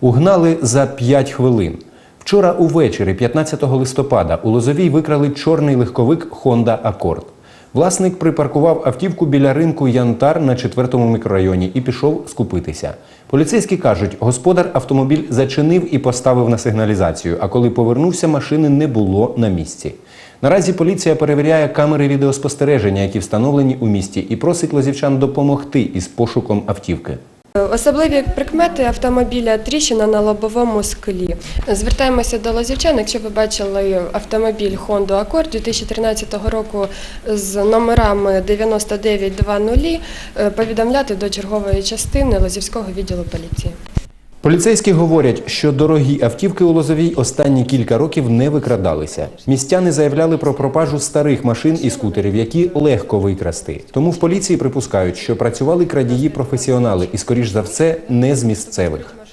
Угнали за 5 хвилин. Вчора увечері, 15 листопада, у Лозовій викрали чорний легковик Honda Accord. Власник припаркував автівку біля ринку Янтар на 4-му мікрорайоні і пішов скупитися. Поліцейські кажуть, господар автомобіль зачинив і поставив на сигналізацію, а коли повернувся, машини не було на місці. Наразі поліція перевіряє камери відеоспостереження, які встановлені у місті, і просить лозівчан допомогти із пошуком автівки. Особливі прикмети автомобіля тріщина на лобовому склі. Звертаємося до лазівчан, якщо ви бачили автомобіль Honda Accord 2013 року з номерами 9920, е, повідомляти до чергової частини Лазівського відділу поліції. Поліцейські говорять, що дорогі автівки у Лозовій останні кілька років не викрадалися. Містяни заявляли про пропажу старих машин і скутерів, які легко викрасти. Тому в поліції припускають, що працювали крадії професіонали і, скоріш за все, не з місцевих.